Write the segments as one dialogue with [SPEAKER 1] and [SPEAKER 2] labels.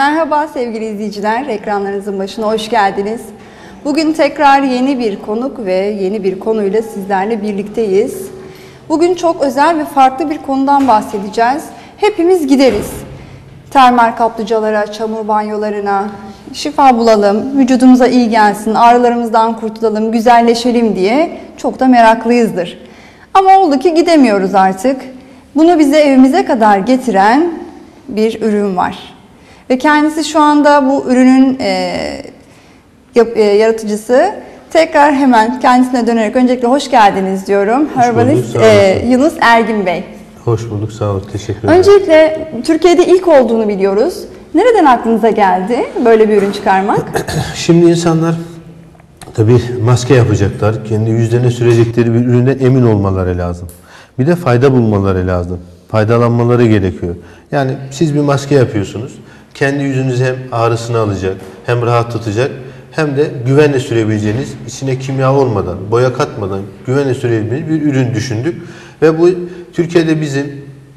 [SPEAKER 1] Merhaba sevgili izleyiciler, ekranlarınızın başına hoş geldiniz. Bugün tekrar yeni bir konuk ve yeni bir konuyla sizlerle birlikteyiz. Bugün çok özel ve farklı bir konudan bahsedeceğiz. Hepimiz gideriz. Termal kaplıcalara, çamur banyolarına, şifa bulalım, vücudumuza iyi gelsin, ağrılarımızdan kurtulalım, güzelleşelim diye çok da meraklıyızdır. Ama oldu ki gidemiyoruz artık. Bunu bize evimize kadar getiren bir ürün var. Ve kendisi şu anda bu ürünün e, e, yaratıcısı. Tekrar hemen kendisine dönerek öncelikle hoş geldiniz diyorum.
[SPEAKER 2] bulduk,
[SPEAKER 1] Herbalist
[SPEAKER 2] sağ
[SPEAKER 1] e. Yunus Ergin Bey.
[SPEAKER 2] Hoş bulduk, sağ olun. Teşekkür ederim.
[SPEAKER 1] Öncelikle Türkiye'de ilk olduğunu biliyoruz. Nereden aklınıza geldi böyle bir ürün çıkarmak?
[SPEAKER 2] Şimdi insanlar tabii maske yapacaklar. Kendi yüzlerine sürecekleri bir üründen emin olmaları lazım. Bir de fayda bulmaları lazım. Faydalanmaları gerekiyor. Yani siz bir maske yapıyorsunuz. Kendi yüzünüz hem ağrısını alacak, hem rahat tutacak, hem de güvenle sürebileceğiniz, içine kimya olmadan, boya katmadan güvenle sürebileceğiniz bir ürün düşündük. Ve bu Türkiye'de bizim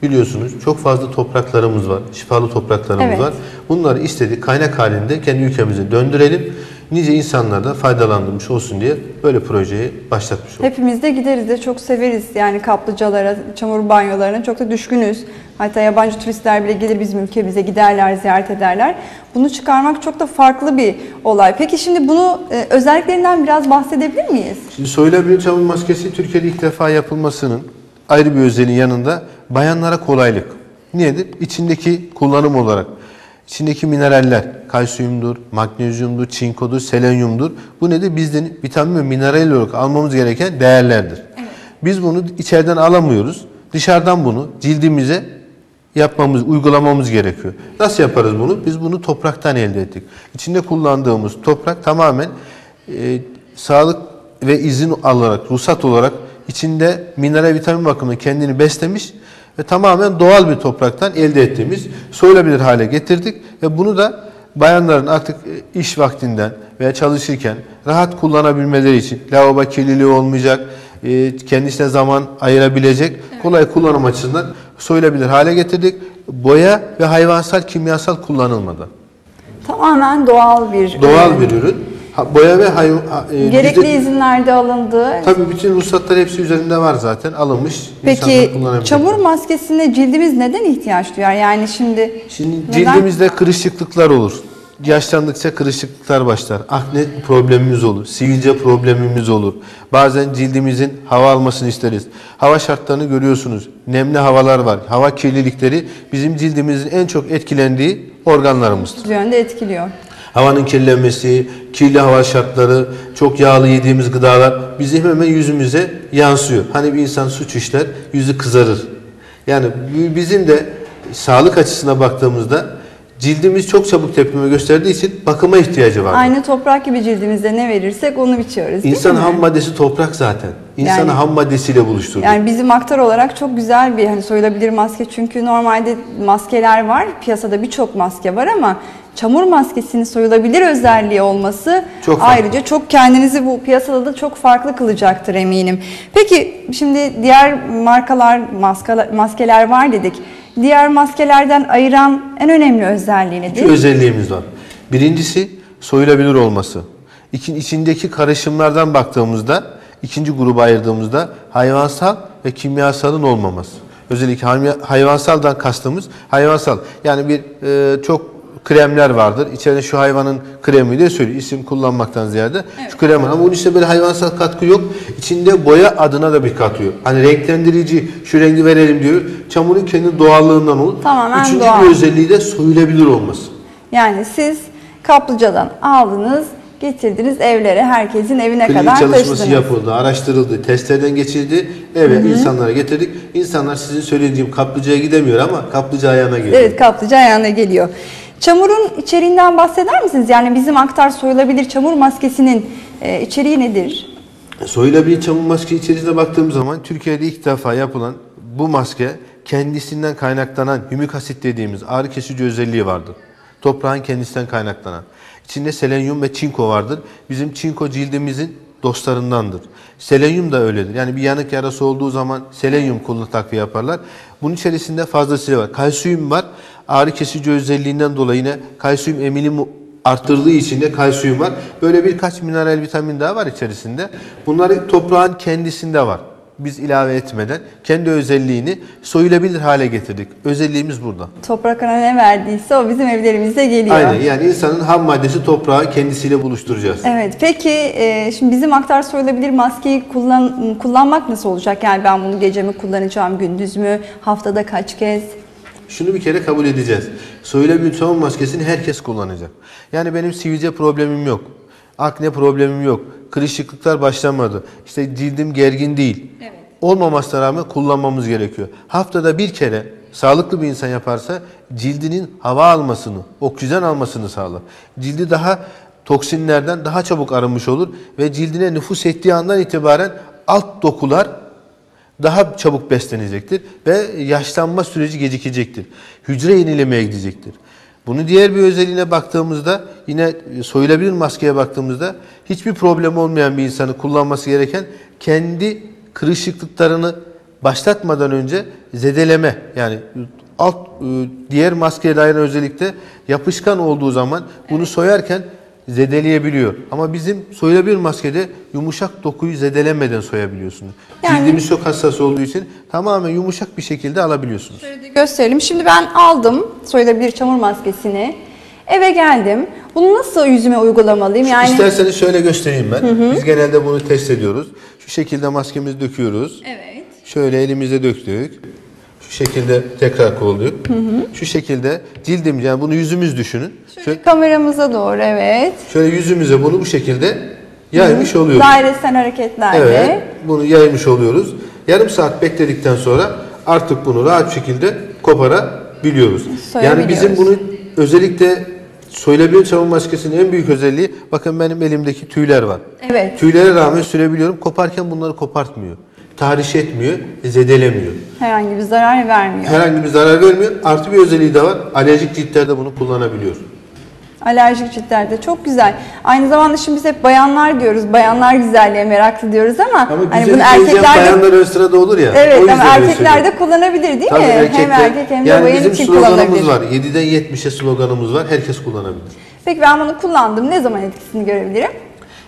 [SPEAKER 2] biliyorsunuz çok fazla topraklarımız var, şifalı topraklarımız
[SPEAKER 1] Evet.
[SPEAKER 2] var. Bunları istedik kaynak halinde kendi ülkemize döndürelim. Nice insanlar da faydalandırmış olsun diye böyle projeyi başlatmış olduk.
[SPEAKER 1] Hepimiz de gideriz de çok severiz yani kaplıcalara, çamur banyolarına çok da düşkünüz. Hatta yabancı turistler bile gelir bizim ülkemize giderler, ziyaret ederler. Bunu çıkarmak çok da farklı bir olay. Peki şimdi bunu e, özelliklerinden biraz bahsedebilir miyiz?
[SPEAKER 2] Şimdi soyulabilir çamur maskesi Türkiye'de ilk defa yapılmasının ayrı bir özelliğin yanında bayanlara kolaylık. Niyedir? İçindeki kullanım olarak. İçindeki mineraller, kalsiyumdur, magnezyumdur, çinkodur, selenyumdur. Bu nedir? Bizden vitamin ve mineral olarak almamız gereken değerlerdir. Biz bunu içeriden alamıyoruz. Dışarıdan bunu cildimize yapmamız, uygulamamız gerekiyor. Nasıl yaparız bunu? Biz bunu topraktan elde ettik. İçinde kullandığımız toprak tamamen e, sağlık ve izin alarak, ruhsat olarak içinde mineral vitamin bakımından kendini beslemiş ve tamamen doğal bir topraktan elde ettiğimiz soyulabilir hale getirdik ve bunu da bayanların artık e, iş vaktinden veya çalışırken rahat kullanabilmeleri için lavabo kirliliği olmayacak, e, kendisine zaman ayırabilecek kolay kullanım açısından soyulabilir hale getirdik. Boya ve hayvansal kimyasal kullanılmadan.
[SPEAKER 1] Tamamen doğal bir
[SPEAKER 2] Doğal
[SPEAKER 1] ürün.
[SPEAKER 2] bir ürün. Ha, boya ve hayvan... e,
[SPEAKER 1] Gerekli
[SPEAKER 2] bizde-
[SPEAKER 1] izinler de alındı.
[SPEAKER 2] Tabii bütün ruhsatlar hepsi üzerinde var zaten alınmış.
[SPEAKER 1] Peki çamur maskesine cildimiz neden ihtiyaç duyar? Yani şimdi
[SPEAKER 2] Şimdi
[SPEAKER 1] neden?
[SPEAKER 2] cildimizde kırışıklıklar olur. Yaşlandıkça kırışıklıklar başlar. Akne problemimiz olur. Sivilce problemimiz olur. Bazen cildimizin hava almasını isteriz. Hava şartlarını görüyorsunuz. Nemli havalar var. Hava kirlilikleri bizim cildimizin en çok etkilendiği organlarımızdır.
[SPEAKER 1] yönde etkiliyor.
[SPEAKER 2] Havanın kirlenmesi, kirli hava şartları, çok yağlı yediğimiz gıdalar bizim hemen yüzümüze yansıyor. Hani bir insan suç işler, yüzü kızarır. Yani bizim de sağlık açısına baktığımızda cildimiz çok çabuk tepkime gösterdiği için bakıma ihtiyacı var.
[SPEAKER 1] Aynı toprak gibi cildimize ne verirsek onu biçiyoruz
[SPEAKER 2] İnsan ham maddesi toprak zaten. İnsanı
[SPEAKER 1] Yani-
[SPEAKER 2] ham maddesiyle buluşturdu.
[SPEAKER 1] Yani bizim aktar olarak çok güzel bir hani soyulabilir maske çünkü normalde maskeler var piyasada birçok maske var ama çamur maskesinin soyulabilir özelliği olması
[SPEAKER 2] Çok farklı.
[SPEAKER 1] ayrıca çok kendinizi bu piyasada da çok farklı kılacaktır eminim. Peki şimdi diğer markalar maskalar, maskeler var dedik. Diğer maskelerden ayıran en önemli özelliği
[SPEAKER 2] İki
[SPEAKER 1] nedir?
[SPEAKER 2] özelliğimiz var. Birincisi soyulabilir olması. İkin, içindeki karışımlardan baktığımızda, ikinci gruba ayırdığımızda hayvansal ve kimyasalın olmaması. Özellikle hay- hayvansaldan kastımız hayvansal. Yani bir e, çok kremler vardır. İçeride şu hayvanın kremi diye söylüyor. İsim kullanmaktan ziyade şu krem var. Ama bunun içinde böyle hayvansal katkı yok. İçinde boya adına da bir katıyor. Hani renklendirici şu rengi verelim diyor. Çamurun kendi doğallığından olur.
[SPEAKER 1] Tamamen
[SPEAKER 2] Üçüncü
[SPEAKER 1] doğal.
[SPEAKER 2] bir özelliği de soyulabilir olması.
[SPEAKER 1] Yani siz kaplıcadan aldınız, getirdiniz evlere, herkesin evine
[SPEAKER 2] Klinik
[SPEAKER 1] kadar
[SPEAKER 2] çalışması
[SPEAKER 1] taşıdınız.
[SPEAKER 2] yapıldı, araştırıldı, testlerden geçildi. Evet insanlara getirdik. İnsanlar sizin söylediğim kaplıcaya gidemiyor ama kaplıca ayağına geliyor.
[SPEAKER 1] Evet kaplıca ayağına geliyor. Çamurun içeriğinden bahseder misiniz? Yani bizim aktar soyulabilir çamur maskesinin e, içeriği nedir?
[SPEAKER 2] Soyulabilir çamur maske içerisine baktığım zaman Türkiye'de ilk defa yapılan bu maske kendisinden kaynaklanan hümik asit dediğimiz ağrı kesici özelliği vardır. Toprağın kendisinden kaynaklanan. İçinde selenyum ve çinko vardır. Bizim çinko cildimizin dostlarındandır. Selenyum da öyledir. Yani bir yanık yarası olduğu zaman selenyum kullu takviye yaparlar. Bunun içerisinde fazlasıyla var. Kalsiyum var. Ağrı kesici özelliğinden dolayı yine kalsiyum emilimi arttırdığı için de kalsiyum var. Böyle birkaç mineral vitamin daha var içerisinde. Bunları toprağın kendisinde var. Biz ilave etmeden kendi özelliğini soyulabilir hale getirdik. Özelliğimiz burada.
[SPEAKER 1] Toprak ana ne verdiyse o bizim evlerimize geliyor.
[SPEAKER 2] Aynen yani insanın ham maddesi toprağı kendisiyle buluşturacağız.
[SPEAKER 1] Evet. Peki e, şimdi bizim aktar soyulabilir maskeyi kullan, kullanmak nasıl olacak? Yani ben bunu gece mi kullanacağım, gündüz mü, haftada kaç kez?
[SPEAKER 2] Şunu bir kere kabul edeceğiz. Soyulabilir savunma maskesini herkes kullanacak. Yani benim sivilce problemim yok. Akne problemim yok. Kırışıklıklar başlamadı. İşte cildim gergin değil. Olmamasına rağmen kullanmamız gerekiyor. Haftada bir kere sağlıklı bir insan yaparsa cildinin hava almasını, oksijen almasını sağlar. Cildi daha toksinlerden daha çabuk arınmış olur ve cildine nüfus ettiği andan itibaren alt dokular daha çabuk beslenecektir ve yaşlanma süreci gecikecektir. Hücre yenilemeye gidecektir. Bunu diğer bir özelliğine baktığımızda yine soyulabilir maskeye baktığımızda hiçbir problem olmayan bir insanı kullanması gereken kendi kırışıklıklarını başlatmadan önce zedeleme yani alt e, diğer maskeye dair özellikle yapışkan olduğu zaman bunu soyarken zedeleyebiliyor. Ama bizim soyulabilir maskede yumuşak dokuyu zedelemeden soyabiliyorsunuz.
[SPEAKER 1] Yani-
[SPEAKER 2] Cildimiz çok hassas olduğu için tamamen yumuşak bir şekilde alabiliyorsunuz.
[SPEAKER 1] Şöyle de gösterelim. Şimdi ben aldım soyulabilir çamur maskesini. Eve geldim. Bunu nasıl yüzüme uygulamalıyım? Yani
[SPEAKER 2] İsterseniz şöyle göstereyim ben. Biz genelde bunu test ediyoruz. Şu şekilde maskemizi döküyoruz.
[SPEAKER 1] Evet.
[SPEAKER 2] Şöyle elimize döktük. Şu şekilde tekrar kolduk. Şu şekilde cildimiz yani bunu yüzümüz düşünün. Şöyle,
[SPEAKER 1] Kameramıza doğru evet.
[SPEAKER 2] şöyle yüzümüze bunu bu şekilde yaymış oluyoruz.
[SPEAKER 1] Dairesel hareketlerle.
[SPEAKER 2] Evet, bunu yaymış oluyoruz. Yarım saat bekledikten sonra artık bunu rahat bir şekilde koparabiliyoruz. Yani bizim bunu özellikle soyulabilir çamur maskesinin en büyük özelliği bakın benim elimdeki tüyler var.
[SPEAKER 1] Evet.
[SPEAKER 2] Tüylere rağmen sürebiliyorum. Koparken bunları kopartmıyor. Tahriş etmiyor, zedelemiyor.
[SPEAKER 1] Herhangi bir zarar vermiyor.
[SPEAKER 2] Herhangi bir zarar vermiyor. Artı bir özelliği de var. Alerjik ciltlerde bunu kullanabiliyor.
[SPEAKER 1] Alerjik ciltlerde çok güzel. Aynı zamanda şimdi biz hep bayanlar diyoruz. Bayanlar güzelliğe meraklı diyoruz ama,
[SPEAKER 2] Ama
[SPEAKER 1] hani bunu
[SPEAKER 2] erkeklerde...
[SPEAKER 1] erkeklerde
[SPEAKER 2] bayanlar ön sırada olur ya.
[SPEAKER 1] Evet ama erkekler de kullanabilir değil
[SPEAKER 2] Tabii
[SPEAKER 1] mi?
[SPEAKER 2] erkekler,
[SPEAKER 1] hem erkek hem de
[SPEAKER 2] yani
[SPEAKER 1] bayan
[SPEAKER 2] bizim
[SPEAKER 1] için
[SPEAKER 2] sloganımız
[SPEAKER 1] kullanılabilir.
[SPEAKER 2] var. 7'den 70'e sloganımız var. Herkes kullanabilir.
[SPEAKER 1] Peki ben bunu kullandım. Ne zaman etkisini görebilirim?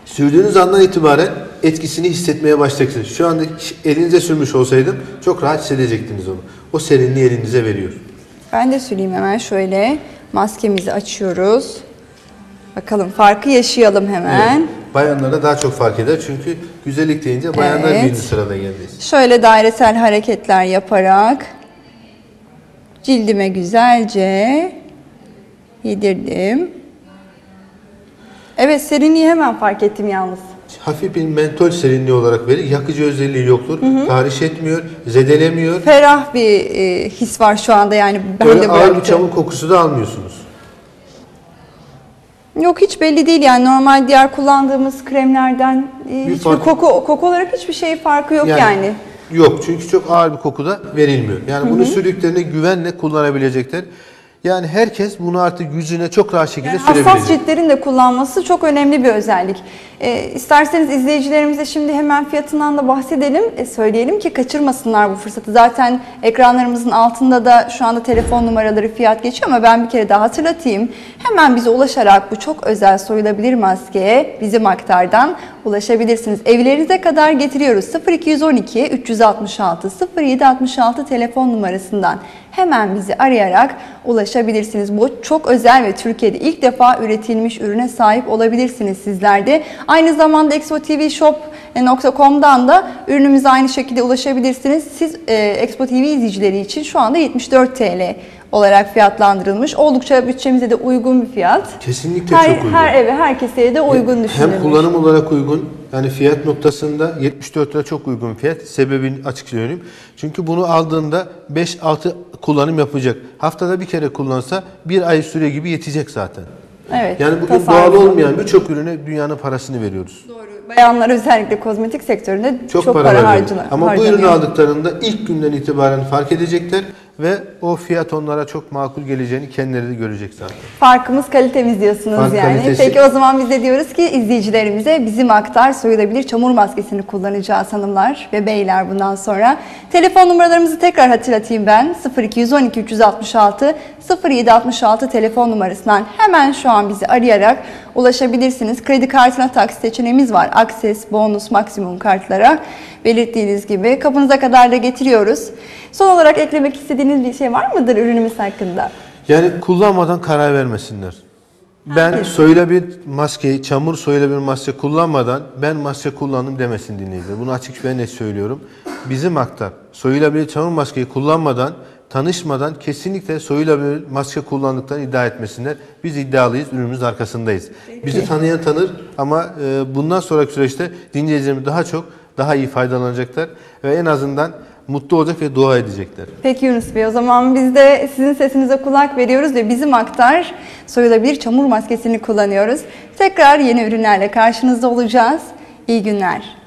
[SPEAKER 2] Sürdüğünüz andan itibaren etkisini hissetmeye başlayacaksınız. Şu anda elinize sürmüş olsaydım çok rahat hissedecektiniz onu. O serinliği elinize veriyor.
[SPEAKER 1] Ben de süreyim hemen şöyle. Maskemizi açıyoruz. Bakalım farkı yaşayalım hemen.
[SPEAKER 2] Evet. Bayanlara daha çok fark eder çünkü güzellik deyince bayanlar
[SPEAKER 1] Evet.
[SPEAKER 2] birinci sırada geldi.
[SPEAKER 1] Şöyle dairesel hareketler yaparak cildime güzelce yedirdim. Evet serinliği hemen fark ettim yalnız.
[SPEAKER 2] Hafif bir mentol serinliği olarak verir. Yakıcı özelliği yoktur. Tahriş etmiyor, zedelemiyor.
[SPEAKER 1] Ferah bir e, his var şu anda yani ben
[SPEAKER 2] Böyle
[SPEAKER 1] de
[SPEAKER 2] ağır bir
[SPEAKER 1] bıraktım.
[SPEAKER 2] çamur kokusu da almıyorsunuz.
[SPEAKER 1] Yok hiç belli değil yani normal diğer kullandığımız kremlerden e,
[SPEAKER 2] Bir
[SPEAKER 1] hiçbir
[SPEAKER 2] fark-
[SPEAKER 1] koku koku olarak hiçbir şey farkı yok yani.
[SPEAKER 2] Yok çünkü çok ağır bir koku da verilmiyor. Yani bunu sürdüklerinde güvenle kullanabilecekler. Yani herkes bunu artık yüzüne çok rahat şekilde
[SPEAKER 1] Yani
[SPEAKER 2] sürebilecek.
[SPEAKER 1] hassas ciltlerin de kullanması çok önemli bir özellik. E, isterseniz izleyicilerimize şimdi hemen fiyatından da bahsedelim. E, söyleyelim ki kaçırmasınlar bu fırsatı. Zaten ekranlarımızın altında da şu anda telefon numaraları fiyat geçiyor ama ben bir kere daha hatırlatayım. Hemen bize ulaşarak bu çok özel soyulabilir maskeye bizim aktardan ulaşabilirsiniz. Evlerinize kadar getiriyoruz. 0212 366 0766 telefon numarasından hemen bizi arayarak ulaşabilirsiniz. Bu çok özel ve Türkiye'de ilk defa üretilmiş ürüne sahip olabilirsiniz sizler de. Aynı zamanda expotvshop.com'dan da ürünümüze aynı şekilde ulaşabilirsiniz. Siz e, Expo TV izleyicileri için şu anda 74 TL olarak fiyatlandırılmış. Oldukça bütçemize de uygun bir fiyat.
[SPEAKER 2] Kesinlikle
[SPEAKER 1] her,
[SPEAKER 2] çok uygun.
[SPEAKER 1] Her eve, her keseye de uygun düşünülmüş.
[SPEAKER 2] Hem kullanım olarak uygun. Yani fiyat noktasında 74 lira çok uygun fiyat. Sebebini açık söyleyeyim. Çünkü bunu aldığında 5-6 kullanım yapacak. Haftada bir kere kullansa bir ay süre gibi yetecek zaten.
[SPEAKER 1] Evet.
[SPEAKER 2] Yani bugün
[SPEAKER 1] tasarruflu.
[SPEAKER 2] doğal olmayan birçok ürüne dünyanın parasını veriyoruz.
[SPEAKER 1] Doğru. Bayanlar özellikle kozmetik sektöründe
[SPEAKER 2] Çok,
[SPEAKER 1] çok,
[SPEAKER 2] para,
[SPEAKER 1] para,
[SPEAKER 2] harcıyor.
[SPEAKER 1] harcına,
[SPEAKER 2] Ama bu
[SPEAKER 1] harcanıyor.
[SPEAKER 2] ürünü aldıklarında ilk günden itibaren fark edecekler. Ve o fiyat onlara çok makul geleceğini kendileri de görecek zaten.
[SPEAKER 1] Farkımız kalitemiz diyorsunuz
[SPEAKER 2] Fark
[SPEAKER 1] yani.
[SPEAKER 2] kalitesi.
[SPEAKER 1] Peki o zaman biz de diyoruz ki izleyicilerimize bizim aktar soyulabilir çamur maskesini kullanacağız hanımlar ve beyler bundan sonra. Telefon numaralarımızı tekrar hatırlatayım ben. 0212 366 0766 telefon numarasından hemen şu an bizi arayarak ulaşabilirsiniz. Kredi kartına taksit seçeneğimiz var. Akses, bonus, maksimum kartlara belirttiğiniz gibi kapınıza kadar da getiriyoruz. Son olarak eklemek istediğiniz bir şey var mıdır ürünümüz hakkında?
[SPEAKER 2] Yani kullanmadan karar vermesinler. Ben söyle bir maskeyi, çamur söyle bir maske kullanmadan ben maske kullandım demesin dinleyiciler. Bunu açık ve net söylüyorum. Bizim aktar soyulabilir çamur maskeyi kullanmadan, tanışmadan kesinlikle soyulabilir maske kullandıklarını iddia etmesinler. Biz iddialıyız, ürünümüz arkasındayız. Bizi tanıyan tanır ama e, bundan sonraki süreçte dinleyicilerimiz daha çok, daha iyi faydalanacaklar ve en azından mutlu olacak ve dua edecekler.
[SPEAKER 1] Peki Yunus Bey o zaman biz de sizin sesinize kulak veriyoruz ve bizim aktar soyulabilir çamur maskesini kullanıyoruz. Tekrar yeni ürünlerle karşınızda olacağız. İyi günler.